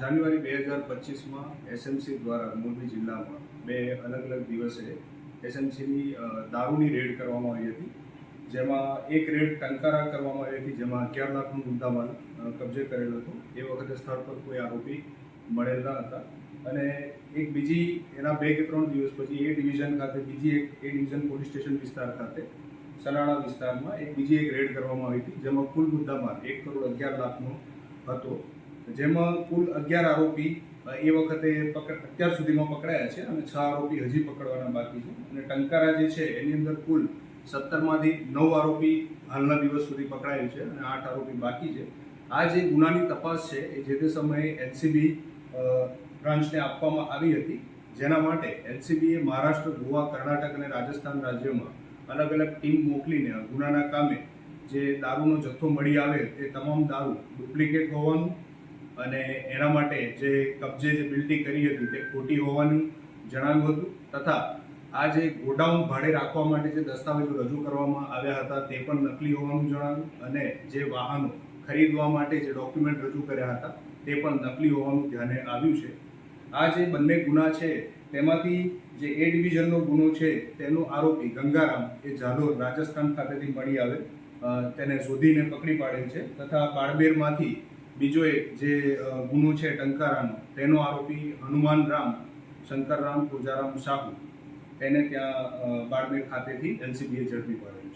જાન્યુઆરી બે હજાર પચીસમાં એસએમસી દ્વારા મોરબી જિલ્લામાં બે અલગ અલગ દિવસે એસએમસીની દારૂની રેડ કરવામાં આવી હતી. જેમાં એક રેડ ટંકારા કરવામાં આવી હતી, જેમાં અગિયાર લાખનો મુદ્દામાલ કબજે કરેલો હતો. એ વખતે સ્થળ પર કોઈ આરોપી મળેલ હતા. અને એક બીજી, એના બે કે ત્રણ દિવસ પછી એ ડિવિઝન ખાતે, બીજી એક, એ ડિવિઝન પોલીસ સ્ટેશન વિસ્તાર ખાતે, સલાણા વિસ્તારમાં એક બીજી એક રેડ કરવામાં આવી હતી, જેમાં કુલ મુદ્દામાલ એક કરોડ અગિયાર લાખનો હતો. જેમાં કુલ અગિયાર આરોપી એ વખતે પકડ, અત્યાર સુધીમાં પકડાયા છે અને છ આરોપી હજી પકડવાના બાકી છે. અને ટંકારા જે છે, એની અંદર કુલ સત્તરમાંથી નવ આરોપી હાલના દિવસ સુધી પકડાયેલ છે અને આઠ આરોપી બાકી છે. આ જે ગુનાની તપાસ છે, એ જે તે સમયે એનસીબી બ્રાન્ચને આપવામાં આવી હતી. જેના માટે એનસીબીએ મહારાષ્ટ્ર, ગોવા, કર્ણાટક અને રાજસ્થાન રાજ્યોમાં અલગ અલગ ટીમ મોકલીને ગુનાના કામે જે દારૂનો જથ્થો મળી આવે તે તમામ દારૂ ડુપ્લિકેટ હોવાનું અને એના માટે જે કબજે જે બિલ્ડિંગ કરી હતી તે ખોટી હોવાનું જણાવ્યું હતું તથા આ જે ગોડાઉન ભાડે રાખવા માટે જે દસ્તાવેજો રજૂ કરવામાં આવ્યા હતા તે પણ નકલી હોવાનું જણાવ્યું અને જે વાહનો ખરીદવા માટે જે ડોક્યુમેન્ટ રજૂ કર્યા હતા તે પણ નકલી હોવાનું ધ્યાને આવ્યું છે. આ જે બંને ગુના છે તેમાંથી જે એ ડિવિઝનનો ગુનો છે તેનો આરોપી ગંગારામ એ જાલોર, રાજસ્થાન ખાતેથી મળી આવે તેને શોધીને પકડી પાડેલ છે તથા બાળબેરમાંથી બીજો એક જે ગુનો છે ટંકારાનો, તેનો આરોપી હનુમાન રામ શંકરરામ પૂજારામ સાહુ. તેને ત્યાં બાળમેર ખાતેથી એનસીબીએ ઝડપી પાડેલ